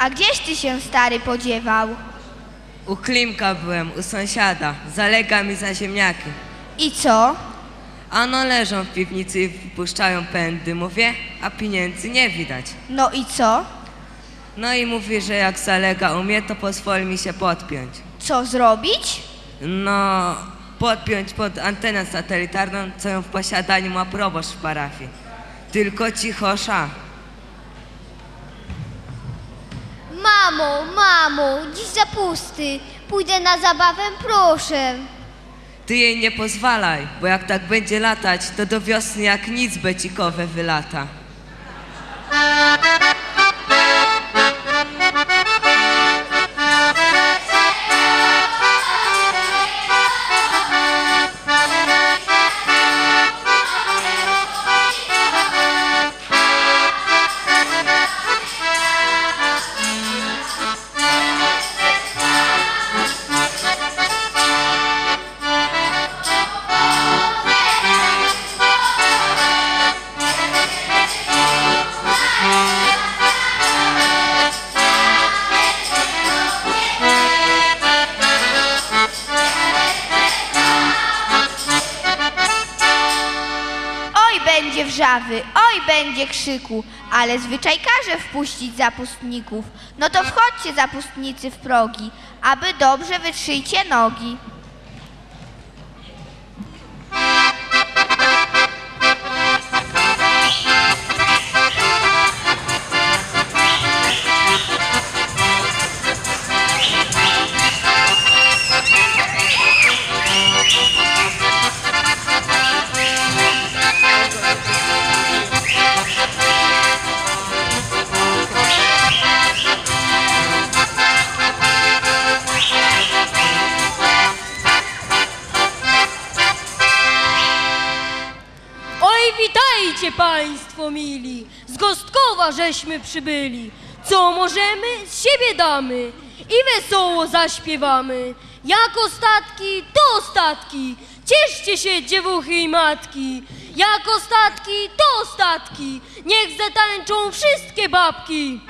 A gdzieś ty się stary podziewał? U Klimka byłem, u sąsiada. Zalega mi za ziemniaki. I co? Ano leżą w piwnicy i wypuszczają pędy, mówię, a pieniędzy nie widać. No i co? No i mówi, że jak zalega umie, to pozwoli mi się podpiąć. Co zrobić? No, podpiąć pod antenę satelitarną, co ją w posiadaniu ma proboszcz w parafii. Tylko cichosza. Mamo, mamo, dziś zapusty. Pójdę na zabawę, proszę. Ty jej nie pozwalaj, bo jak tak będzie latać, to do wiosny jak nic becikowe wylata. Wrzawy, oj będzie krzyku, ale zwyczaj każe wpuścić zapustników. No to wchodźcie zapustnicy w progi, aby dobrze wytrzyjcie nogi. Żeśmy przybyli. Co możemy, z siebie damy i wesoło zaśpiewamy. Jak ostatki, to ostatki, cieszcie się dziewuchy i matki. Jak ostatki, to ostatki, niech zatańczą wszystkie babki.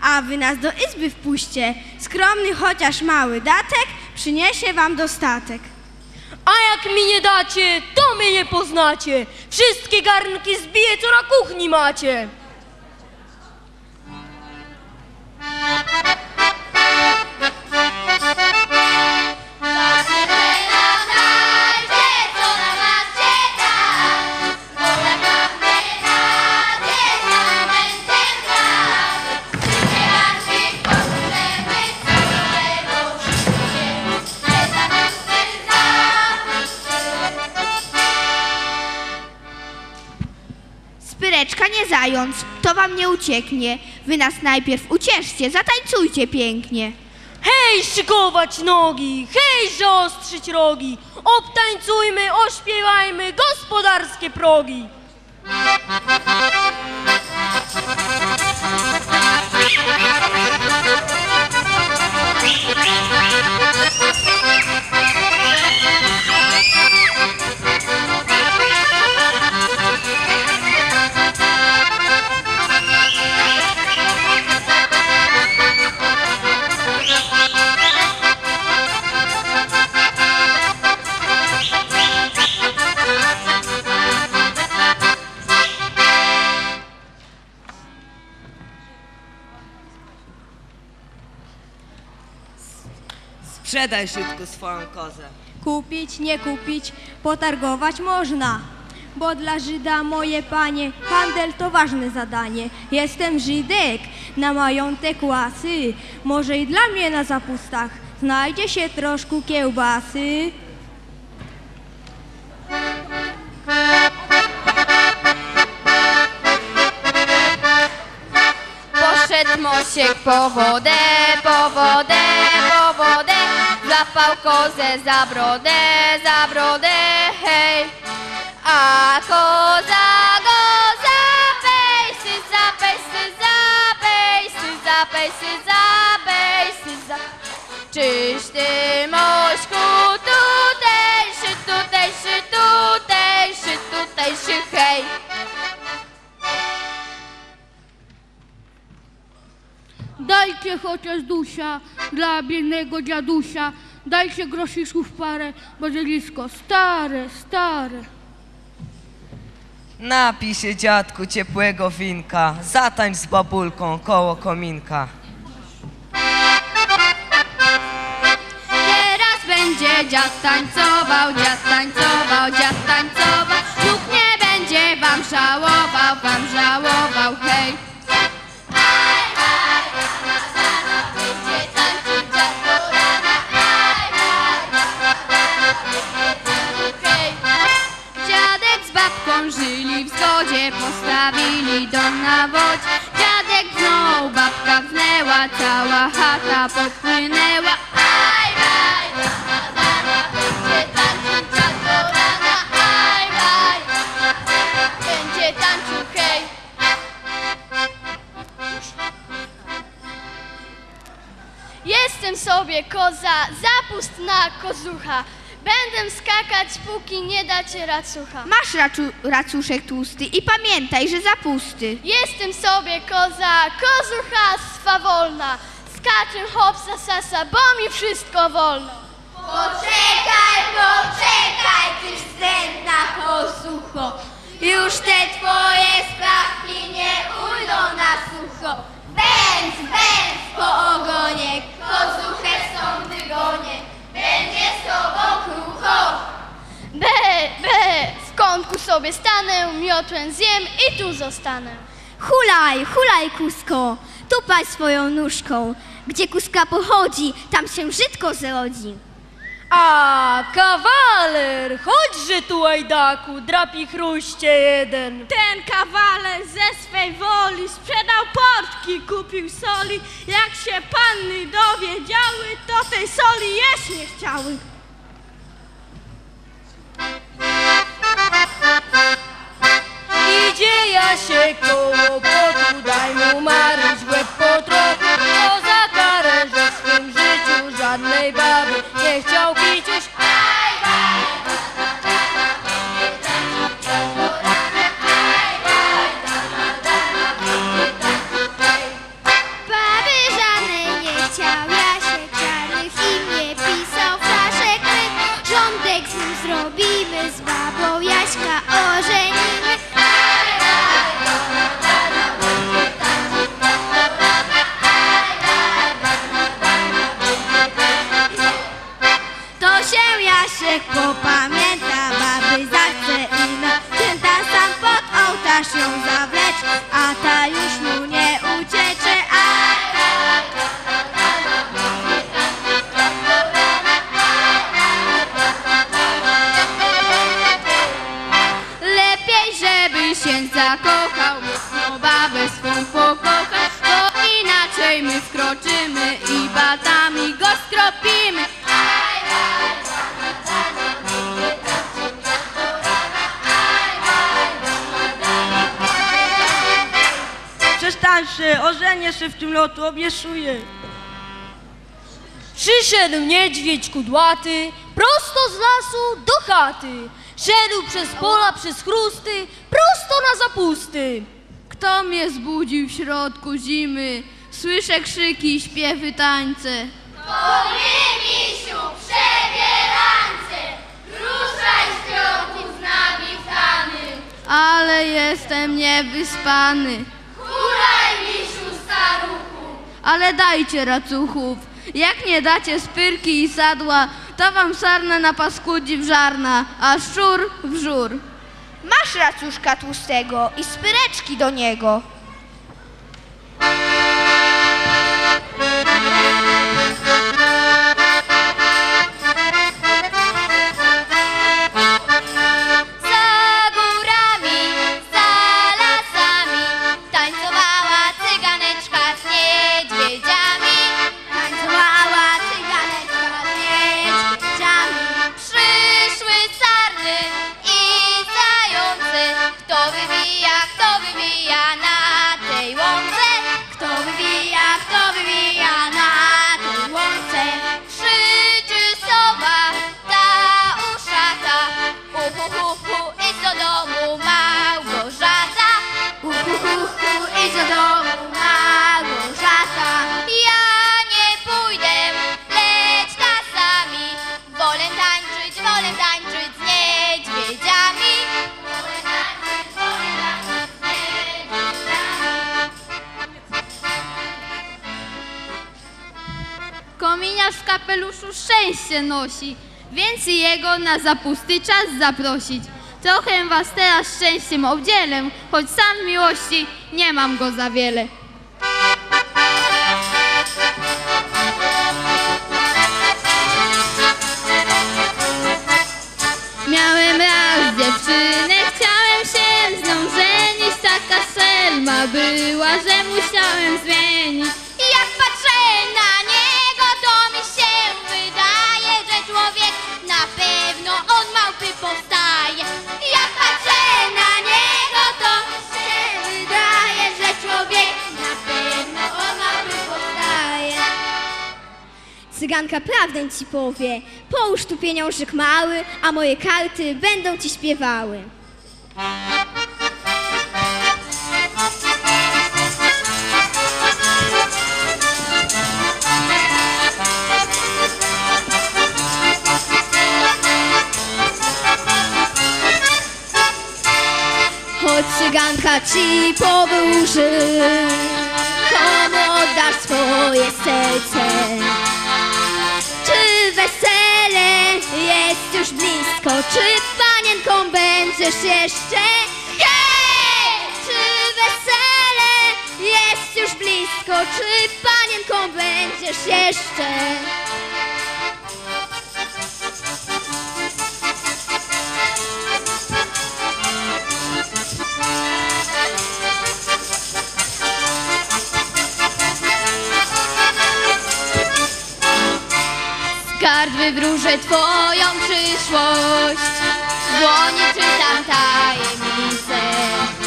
A wy nas do izby wpuście. Skromny chociaż mały datek przyniesie wam dostatek. A jak mi nie dacie, to mnie nie poznacie. Wszystkie garnki zbiję, co na kuchni macie. Wam nie ucieknie. Wy nas najpierw ucieszcie, zatańcujcie pięknie. Hej, szykować nogi, hej, zaostrzyć rogi. Obtańcujmy, ośpiewajmy gospodarskie progi. Sprzedaj szybko swoją kozę. Kupić, nie kupić, potargować można. bo dla Żyda moje panie, handel to ważne zadanie. Jestem Żydek, na majątek łasy, może i dla mnie na zapustach znajdzie się troszkę kiełbasy. Poszedł Mosiek po wodę, po wodę, Złapał kozę za brodę, za brodę, hej. A koza go zapejsy, zapejsy, zapejsy, zapejsy, zapejsy, za Czyś ty, Mośku, tutejszy, tutejszy, tutejszy, tutejszy, hej. Dajcie chociaż dusia dla biednego dziadusia. Dajcie grosziszków parę, bo dzielisko stare, stare. Napij się dziadku ciepłego winka, zatańcz z babulką koło kominka. Teraz będzie dziad tańcował, dziad tańcował, dziad tańcował. Bóg nie będzie wam żałował, wam żałował, hej. Postawili dom na wodzie. Dziadek wnął, babka wnęła, cała chata popłynęła. Aj, aj, będzie tańczył dziad do rana. Aj, aj, będzie tańczył, hej. Jestem sobie koza, zapust na kozucha. Będę skakać, póki nie dacie racucha. Masz racu, racuszek tłusty i pamiętaj, że zapusty. Jestem sobie koza, kozucha swawolna. Skaczę hopsa sasa, bo mi wszystko wolno. Poczekaj, poczekaj, ty wstrętna kozucho. Już te twoje sprawki nie ujdą na sucho. Bęc, bęc po ogonie, kozuchę stąd wygonię. Będzie z tobą krucho. Be, be, w kątku sobie stanę, miotłem zjem i tu zostanę. Hulaj, hulaj, kusko, tupaj swoją nóżką. Gdzie kuska pochodzi, tam się brzydko zrodzi. A kawaler, chodźże tu łajdaku, drapi chruście jeden. Ten kawaler ze swej woli sprzedał portki, kupił soli. Jak się panny dowiedziały, to tej soli jeść nie chciały. Idzie Jasiek koło płotu, daj mu maryć łeb po trochu. To za karę, że w swym życiu żadnej baby nie chciał piciuś. Baby Ożenię się w tym lotu, obiecuję. Przyszedł niedźwiedź kudłaty, prosto z lasu do chaty. Szedł przez pola, przez chrusty, prosto na zapusty. Kto mnie zbudził w środku zimy? Słyszę krzyki, śpiewy, tańce. Misiu, przebierańce, ruszaj z kroku z nami w tany. Ale jestem niewyspany. Ale dajcie racuchów. Jak nie dacie spyrki i sadła, to wam sarnę na paskudzi w żarna, a szczur w. Masz racuszka tłustego i spyreczki do niego. Kominiarz w kapeluszu szczęście nosi, więc jego na zapusty czas zaprosić. Trochę was teraz szczęściem obdzielę, choć sam miłości nie mam go za wiele. Miałem raz dziewczynę, chciałem się z nią żenić, taka szelma była, że musiałem zmienić. Cyganka prawdę ci powie, połóż tu pieniążek mały, a moje karty będą ci śpiewały. Choć cyganka ci powróży, komu oddasz swoje serce? Wesele jest już blisko? Czy panienką będziesz jeszcze? Hej! Czy wesele jest już blisko? Czy panienką będziesz jeszcze? Wywróżę twoją przyszłość, w dłoni czytam tajemnicę.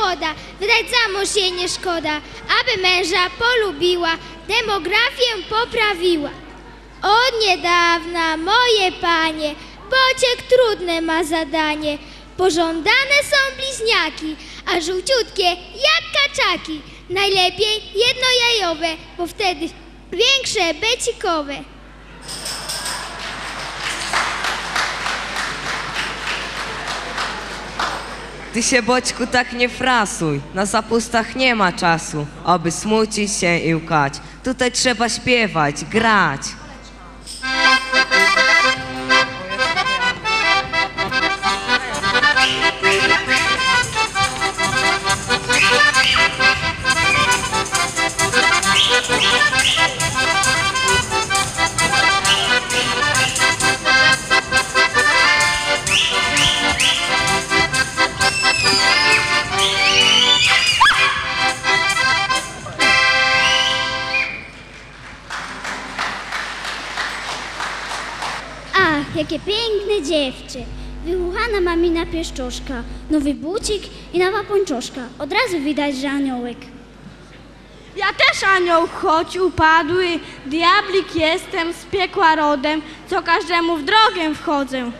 Młoda, wydać za mąż jej nie szkoda, aby męża polubiła, demografię poprawiła. Od niedawna, moje panie, pociek trudne ma zadanie. Pożądane są bliźniaki, a żółciutkie jak kaczaki. Najlepiej jednojajowe, bo wtedy większe becikowe. Ty się, Boćku, tak nie frasuj. Na zapustach nie ma czasu, aby smucić się i łkać. Tutaj trzeba śpiewać, grać. Dziewczę. Wychuchana mamina pieszczoszka, nowy bucik i nowa pończoszka. Od razu widać, że aniołek. Ja też anioł, choć upadły, diablik jestem, z piekła rodem, co każdemu w drogę wchodzę.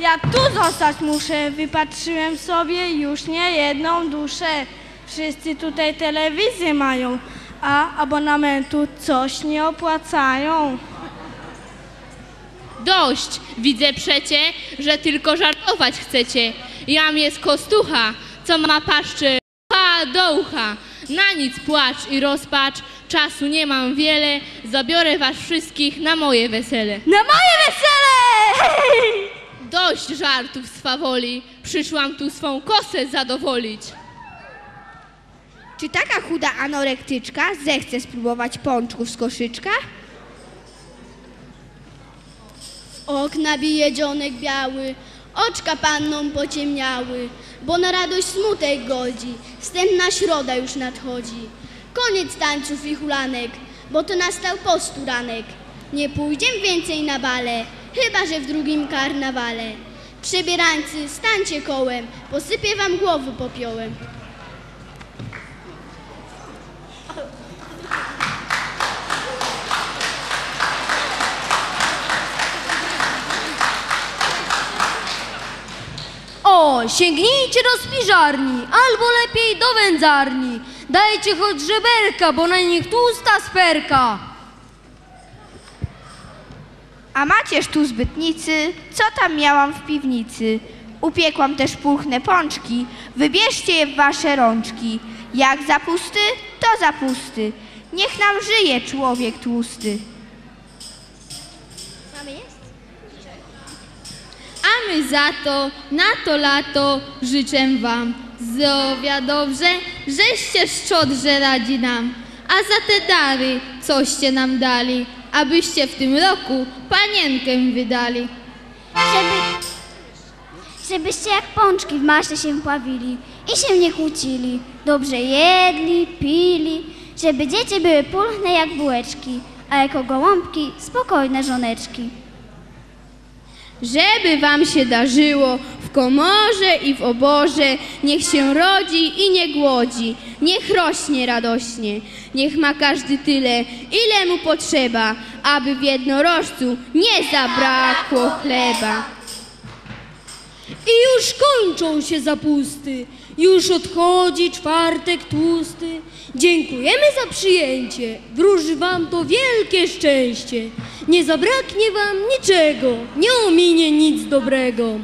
Ja tu zostać muszę, wypatrzyłem sobie już nie jedną duszę. Wszyscy tutaj telewizję mają, a abonamentu coś nie opłacają. Dość, widzę przecie, że tylko żartować chcecie. Jam jest kostucha, co ma paszczy ucha do ucha. Na nic płacz i rozpacz, czasu nie mam wiele, zabiorę was wszystkich na moje wesele. Na moje wesele! Dość żartów swawoli, przyszłam tu swą kosę zadowolić. Czy taka chuda anorektyczka zechce spróbować pączków z koszyczka? Okna bije dzionek biały, oczka panną pociemniały, bo na radość smutek godzi, wstępna środa już nadchodzi. Koniec tańców i hulanek, bo to nastał postu ranek. Nie pójdziemy więcej na bale, chyba że w drugim karnawale. Przebierańcy, stańcie kołem, posypię wam głowy popiołem. Sięgnijcie do spiżarni, albo lepiej do wędzarni. Dajcie choć żeberka, bo na nich tłusta sperka. A macież tu zbytnicy, co tam miałam w piwnicy? Upiekłam też pulchne pączki, wybierzcie je w wasze rączki. Jak zapusty, to zapusty. Niech nam żyje człowiek tłusty. A my za to, na to lato życzę wam zdrowia dobrze, żeście szczodrze radzi nam. A za te dary, coście nam dali, abyście w tym roku panienkę wydali. Żeby, żebyście jak pączki w maśle się pławili i się nie kłócili. Dobrze jedli, pili, żeby dzieci były pulchne jak bułeczki, a jako gołąbki spokojne żoneczki. Żeby wam się darzyło w komorze i w oborze, niech się rodzi i nie głodzi, niech rośnie radośnie, niech ma każdy tyle, ile mu potrzeba, aby w jednorożcu nie zabrakło chleba. I już kończą się zapusty, już odchodzi czwartek tłusty. Dziękujemy za przyjęcie, wróży wam to wielkie szczęście. Nie zabraknie wam niczego, nie ominie nic dobrego.